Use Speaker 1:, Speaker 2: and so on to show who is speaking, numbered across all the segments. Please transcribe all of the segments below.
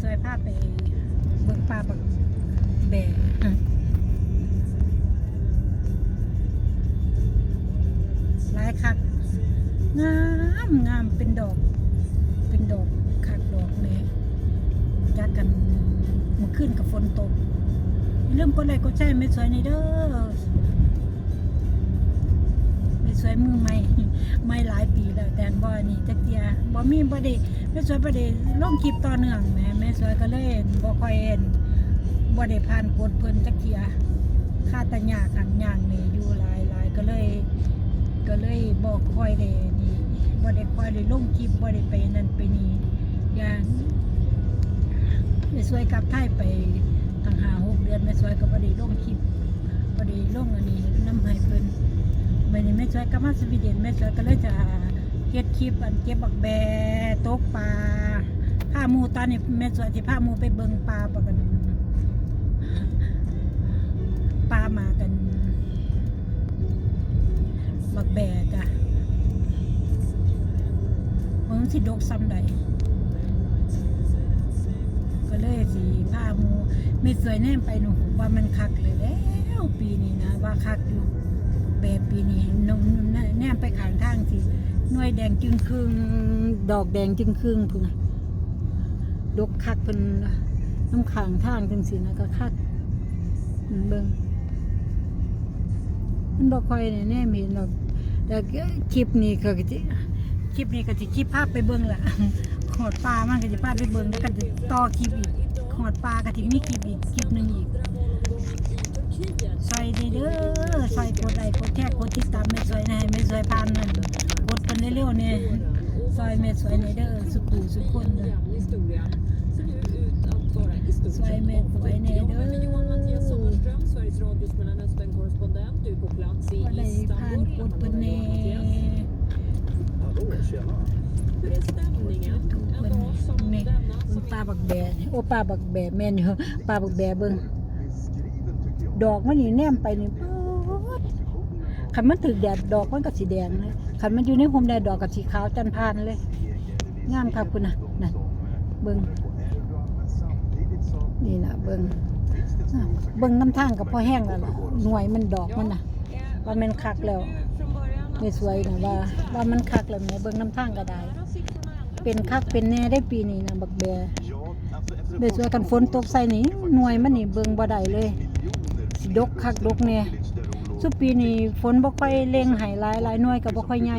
Speaker 1: สวยพาไปเบิ่งปลาบักแบกหลายคักงามงามเป็นดอก เป็นดอกคักดอกเนี่ยจากกันเมื่อคืนกับฝนตกอย่มกดไลค์กดแชร์ไม่สวยในเด้อ สวยมือใหม่ไม่หลายปีแล้วแต่บ่นี่จักเทียบ่มีบ่ได้แม่สวยบ่ได้ลงคลิปต่อเนื่องแม่แม่สวยก็เลยบ่ค่อยเห็นบ่ได้ผ่านกดเพิ่นจักเทียค่าตะยากอันย่างนี่อยู่หลายหลายก็เลย ก็เลยบ่ค่อยได้นี่บ่ได้ค่อยได้ลงคลิปบ่ได้ไปนั่นไปนี่อย่างแม่สวยกลับไทยไปตั้ง5 6เดือนแม่สวยก็บ่ได้ลงคลิปบ่ได้ลงอันนี้น้ำให้เพิ่น วันนี้แม่ช่วยกลับมาสวีเดนแม่ช่วยก็เลยจะเฮ็ดคลิปอันเก็บบักแบตกปลาผ้ามูตอนนี้แม่ช่วยที่ผ้ามูไปเบิ่งปลาปะกันปลามากันบักแบจ้ะมันสิดกซ้ำใดก็เลยสิผ้ามูไม่สวยแน่ไปหนูว่ามันคักเลยแล้วปีนี้นะว่าคักอยู่ แบบปีนี้นมแนมไปขางทางสิหน่วยแดงจึงครึ่งดอกแดงจึงครึ่งพุ่นดกคักเพิ่นน้ำขางทางจังสินะก็คักเบิ่งมันบ่ค่อยแน่ๆมีดอกแต่คลิปนี้ก็สิคลิปนี้ก็สิคลิปภาพไปเบิ่งล่ะขอดปลามันก็สิพาไปเบิ่งแล้วก็จะต่อคลิปอีกขอดปลาก็สิมีคลิปอีกคลิปหนึ่งอีก ซอยเด้อซอยกดไลค์กดแชร์กดติดตามแม่สวยนะให้แม่สวยพานนั่นกดกันเร็วๆเนี่ยซอยแม่สวยในเด้อสุขุสุขคนเด้อซอยแม่สวยในเด้อ
Speaker 2: Johan Mattias Sommernström, Sveriges Radios Mellanöstern-korrespondent. Du är på plats i
Speaker 1: ก็ได้พาน
Speaker 2: Istanbul.
Speaker 1: กดเพิ่นแน่
Speaker 2: Hur är stämningen
Speaker 1: ถูก
Speaker 2: en
Speaker 1: เพิ่น
Speaker 2: dag som
Speaker 1: นี่
Speaker 2: denna?
Speaker 1: เบิ่งปลาบักแบนี่โอ้ปลาบักแบแม่นอยู่ปลาบักแบเบิ่ง ดอกมันนี่แนมไปนี่ป๊ดคันมันถึกแดดดอกมันก็สีแดงเลยคันมันอยู่ในห่มแดดดอกก็สีขาวจันพานเลยงามครับคุณนะนั่นเบิ่งนี่นะเบิงอ่าเบิงน้ำทางกับพ่อแห้งแล้วล่ะหน่วยมันดอกมันน่ะ ว่ามันคักแล้วไม่สวยนะว่า ว่ามันคักแล้วแหม่เบิงน้ำทางก็ได้ เป็นคักเป็นแน่ได้ปีนี้นะบักแบได้สวยกันฝนตกใส่นี่หน่วยมันนี่เบิงบ่ได้เลย ดกคักดกแน่สุปีนี้ฝนบ่ค่อยเร่งให้หลายหลายหน่วยก็บ่ค่อยใหญ่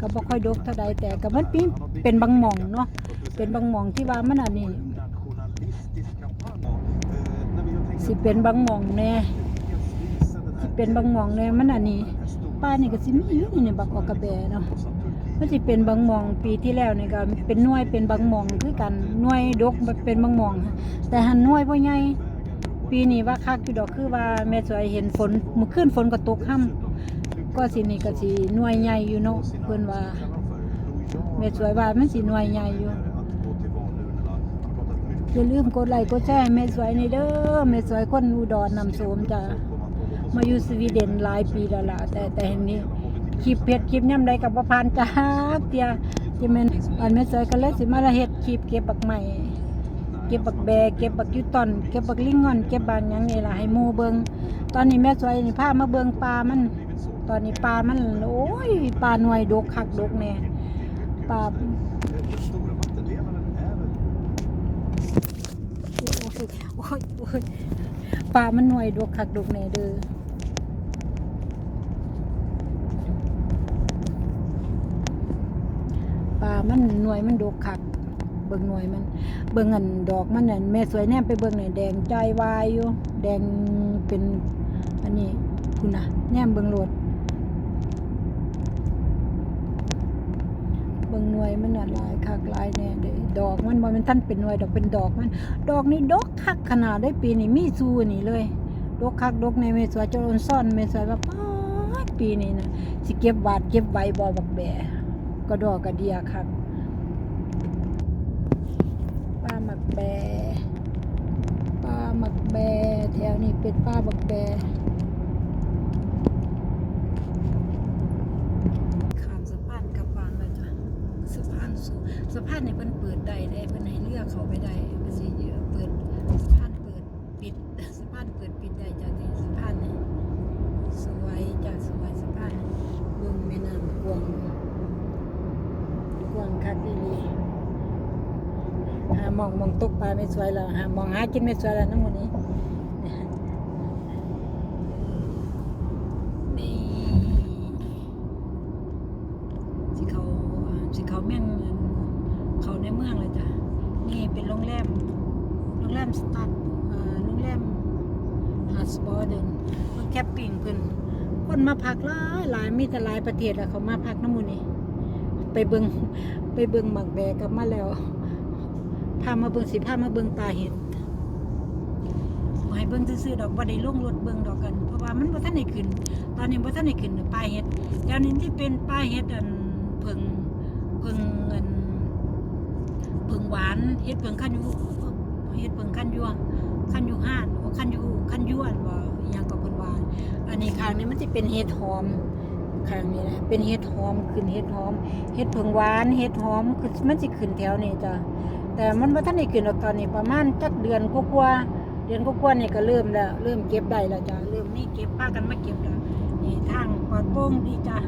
Speaker 1: ก็บ่ค่อยดกเท่าใดแต่ก็มันปีเป็นบางหม่องเนาะเป็นบางหม่องที่ว่ามันอันนี้สิเป็นบางหม่องแน่สิเป็นบางหม่องแน่มันอันนี้ป้านี่ก็สิมีอยู่นี่บักออกกระแบเนาะมันสิเป็นบางหม่องปีที่แล้วนี่ก็เป็นหน่วยเป็นบางหม่องคือกันหน่วยดกเป็นบางหม่องแต่หันหน่วยบ่ใหญ่ ปีนี้ว่าคักอยู่ดอกคือว่าแม่สวยเห็นฝนเมื่อคืนฝนก็ตกค่ำก็สินี่ก็สิหน่วยใหญ่อยู่เนาะเพิ่นว่าแม่สวยว่ามันสิหน่วยใหญ่อยู่อย่าลืมกดไลค์กดแชร์แม่สวยในเด้อแม่สวยคนอุดรนำโสมจ้ะมาอยู่สวีเดนหลายปีแล้วล่ะแต่แต่เห็นนี้คลิปเพจคลิปย่ำใดกับประพานจ้าเตียที่แมนอันแม่สวยก็เลยสิมาละเฮ็ดคลิปเก็บบักใหม่ เก็บบักแบเก็บบักยุตอนเก็บบักลิงงอน เก็บบางอย่างนี่ล่ะให้หมู่เบิงตอนนี้แม่สวยนี่พามาเบิงปลามัน ตอนนี้ปลามันโอ้ยปลาหน่วยดกคักดกแน่ปลาโอ้ยโอ้ยปลามันหน่วยดกคักดกแน่เด้อปลามันหน่วยมันดกคัก เบิ่งหน่วยมัน เบิ่งอันดอกมันน่ะแม่สวยแนมไปเบิ่งหนี่แดงใจวายอยู่แดงเป็นอันนี้คุณน่ะแนมเบิ่งโหลดเบิ่งหน่วยมันน่ะหลายคักหลายแน่เด้ดอกมันบ่ม่นท่านเป็นหน่วยดอกเป็นดอกมัน ดอกนี่ดอกคักขนาดได้ปีนี้มีซูนี่เลย ดอกคักดอกในเมสวยจนซ่อนเมสวยว่าป๊าดปีนี้นะสิเก็บบาดเก็บใบบ่บักแบก็ดอกกระเดียคัก แถวนี้เป็นป้าบักแบข้ามสะพานกับบ้านแล้จ้ะสะพานสูงสะพานในเพิ่นเปิดได้ได้เพิ่นให้เลือกเขาไปได้เพิ่นสิเปิดสะพานเปิดปิดสะพานเปิดปิดได้จ้ะนี่สะพานนี่สวยจ้ะสวยสะพานเบิ่งแม่น้ำกวางกวางคากอีหลีหามองมองตกปลาไม่สวยแล้วหามองหากินไม่สวยแล้วน้องวันนี้ เขาสิเขาเมืองอันเขาในเมืองเลยจ้ะนี่เป็นโรงแรมโรงแรมสตัดอ่าโรงแรมฮัสบอเดนเพิ่นแคปปิ้งเพิ่นคนมาพักหลายหลายมีแต่หลายประเทศแล้วเขามาพักน้ำมันนี้ไปเบิงไปเบิงหมักแบกกลับมาแล้วพามาเบิงสิพามาเบิงปลาเห็ดบ่ให้เบิงซื่อๆดอกบ่ได้ลงรถเบิงดอกกัน เพราะว่ามันบ่ทันได้ขึ้น ตอนนี้บ่ทันได้ขึ้นปลาเห็ดแล้วนี่ที่เป็นปลาเห็ดอัน พิงเพิงอันเพิงหวานเห็ดเพิงคันยูเห็ดเพิงคันยั่วคันยูห้านโอ้นยูคันยวบ่อหยังก็เพิ่นว่าอันนี้ข้างนี้มันสิเป็นเห็ดหอมข้างนี้นะเป็นเห็ดหอมขึ้นเห็ดหอมเห็ดเพิงหวานเห็ดหอมคือมันสิขึ้นแถวนี้จ้ะแต่มันบ่ทันได้ขึ้นหรอกตอนนี้ประมาณจักเดือนกว่าเดือนกว่าๆนี่ก็เริ่มแล้ว เริ่มเก็บได้แล้วจ้ะเริ่มนี่เก็บพากันมาเก็บแล้วนี่ทางปอดโปร่งดีจ้ะ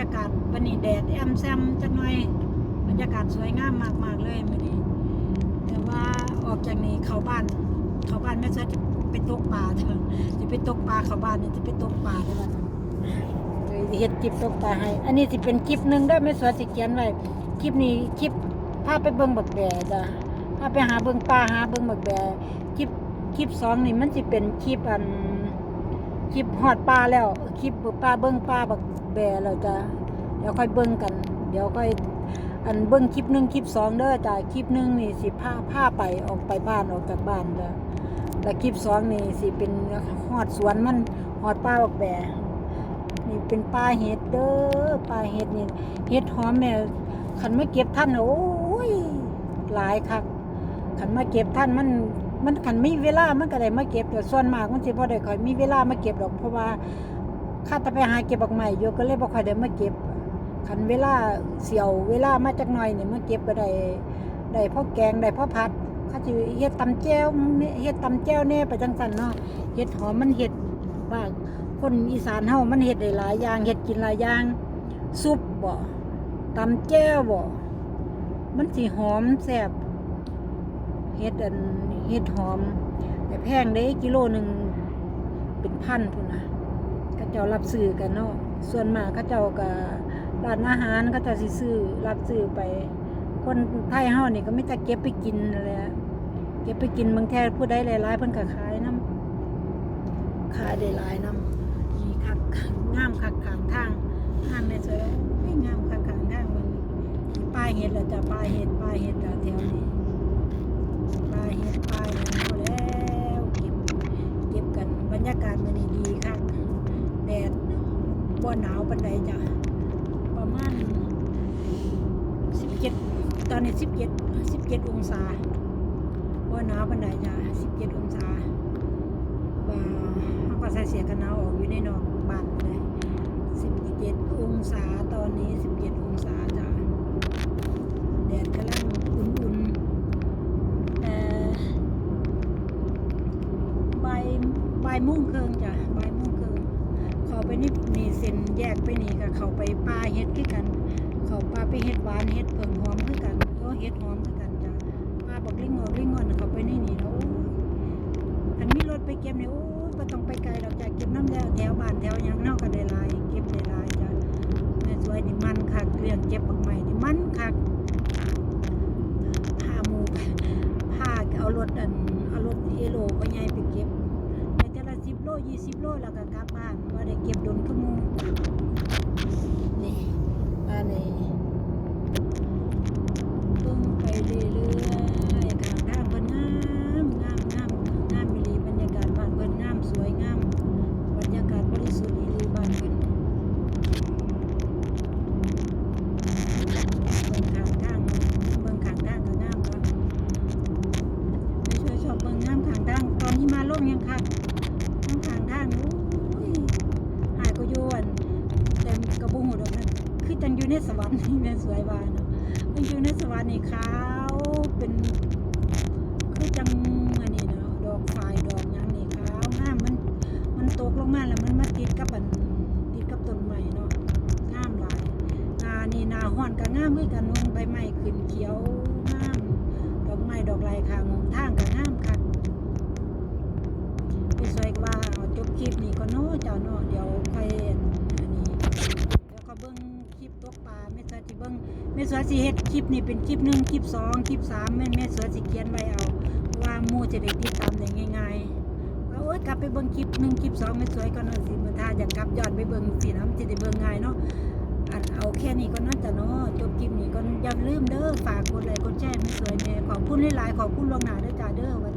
Speaker 1: ยากาศวันนี้แดดแอมแซมจักหน่อย บรรยากาศสวยงามมากๆเลยมื้อนี้แต่ว่าออกจากนี้เข้าบ้าน เข้าบ้านแม่สือจะไปตกปลาเถอะจะไปตกปลาเข้าบ้านนี่จะไปตกปลาเด้อว่เลยเฮ็ดคลิปตกปลาให้ อันนี้สิเป็นคลิปหนึ่งเด้อแม่สือสิเขียนไว้คลิปนี้คลิปพาไปเบิ่งบักแบจ้ะพาไปหาเบิ่งปลาหาเบิ่งบักแบคลิปคลิปสองนี่มันสิเป็นคลิปอันคลิปฮอดปลาแล้วคลิปปลาเบิ่งปลาบัก แบแล้วจ้ะเดี๋ยวค่อยเบิ่งกัน เดี๋ยวค่อยอันเบิ่งคลิปหนึ่งคลิปสองเด้อจ้ะคลิปหนึ่งนี่สิพาพาไปออกไปบ้านออกจากบ้านจ้ะแล้วคลิปสองนี่สิเป็นฮอดสวนมันฮอดปลาบักแบนี่เป็นปลาเห็ดเด้อปลาเห็ดนี่เห็ดหอมแม่ขันมาเก็บท่านโอ้ยหลายคักขันมาเก็บท่านมันมันขันไมีเวลามันก็ได้มาเก็บแต่ส่วนมากมันสิบ่ได้คอยมีเวลามาเก็บดอกเพราะว่า ข้าแตะไปหาเก็บบักใหม่อยู่ก็เลยบ่ค่อยได้มาเก็บขันเวลาเสียวเวลามาจักหน่อยนี่มาเก็บก็ได้ได้พ่อแกงได้พ่อผัดเขาสิเฮ็ดตำแจ่วเฮ็ดตำแจ่วแน่ไปจังซั่นเนาะเฮ็ดหอมมันเฮ็ดว่าคนอีสานเฮามันเฮ็ดได้หลายอย่างเฮ็ดกินหลายอย่างซุปบ่ตำแจ่วบ่มันสิหอมแซ่บเฮ็ดอันเฮ็ดหอม แต่แพงเด้กิโลหนึงเป็นพันพุ่นน่ะ เจ้ารับซื้อกันเนาะส่วนมากเขาเจ้าก็ร้านอาหารเขาเจ้าสิซื้อรับซื้อไป คนไทยเฮานี่ก็ไมีแต่เก็บไปกินนั่นแหละเก็บไปกินบางแท้ผู้ใดหลายๆเพิ่นก็ขายนํขายได้หลายนํมีคักงามคักขางทางทางในสวยไม่งามคักขางทางมันป้ายเห็ดแล้วจ้ะป้ายเห็ดป้ายเห็ดแถวนี้ป้ายเห็ดป้ายนั้นพอแล้วเก็บเก็บกันบรรยากาศมันนี่ดีคักแดด บ่หนาวปานใดจ้ะประมาณ17ตอนนี้17 17องศาบ่หนาวปานใดจ้ะ17องศาว่าเขาก็ใส่เสียกันหนาวออกอยู่ในนอกบ้านเลย17องศาตอนนี้17องศาจ้ะแดดกำลังอุ่นๆแต่บ่ายบ่ายโมุ่งเคิงจ้ะบ่ายโมุ่งเคิงเขา ไปนี่นี่เส้นแยกไปนี่ก็เขาไปป่าเฮ็ดคือกัน เขาป่าไปเฮ็ดหวานเฮ็ดเพิ่งหอมคือกันก็เฮ็ดหอมคือกันจ้ะป่าบอกลิงงอลิงงอนเขาไปนี่นี่แล้วอันมีรถไปเก็บเนี่ยโอ้ยบ่ต้องไปไกลดอกจ้ะเก็บน้ำแล้วแถวบ้านแถวยังนอกก็ได้หลาย เก็บได้หลายจ้ะแม่สวยนี่มันคักเรื่องเก็บบักใหม่นี่มันคักพาหมูไปพาเอารถอันเอารถเอโลพ่อใหญ่ไปเก็บไปแต่ละ10โล20โลแล้วก็กลับบ้านบ่ได้เก็บโดนคือหมู่นี่อันนี้เบิ่งไปเรื่อยๆข้างทางเพิ่นงามงามงามงามอีหลีบรรยากาศบ้านเพิ่นงามสวยงามบรรยากาศบริสุทธิ์อีหลีบ้านเพิ่นเบิ่งข้างทางเบิ่งข้างทางก็งามครับไม่ช่วยชอบเบิ่งงามข้างทางตอนนี้มาลงยังคักน้ำข้างทางโอ้ยหายก็โยวนแต่กระบุงหัวดอกนั้นคือจังอยู่ใน สวรรค์นี่แม่สวยว่าเนาะมันอยู่ในสวรรค์นี่ขาวเป็นคือจังอันนี้เนาะดอกฝายดอกยังนี่ขาวงามมันมันตกลงมาแล้วมันมาติดกับอันติดกับต้นไม้เนาะงามหลายนานี่นาฮ้อนก็งามเหมือกันนุ่งใบไม้ขึ้นเขียวงามม้ดอกไม้ค่ะงงทางก็งามคักไปสวยกว่าเอาจบคลิปนี้ก็เนาะเจ้าเนาะเดี๋ยวค่อยอันนี้เดี๋ยวก็เบิ่งคลิป ตกปลาแม่สวยสิเบิ่งแม่สวยสิเฮ็ดคลิปนี้เป็นคลิปหนึ่งคลิปสองคลิปสามแม่แม่สวยสิเขียนไว้เอาว่ามู่จะได้ติดตามได้ง่ายๆว่าโอ๊ยกลับไปเบิ่งคลิปหนึ่งคลิปสองแม่สวยก็เนาะสิมื้อถ้าอยากกลับยอนไปเบิ่งสินะมันจะได้เบิ่งง่ายเนาะอันเอาแค่นี้ก็น่าจะเนาะจบคลิปนี้ก็อย่าลืมเด้อฝากกดไลค์กดแชร์ไม่สวยแม่ขอบคุณหลายๆขอบคุณลงหนาเด้อจ้าเด้อ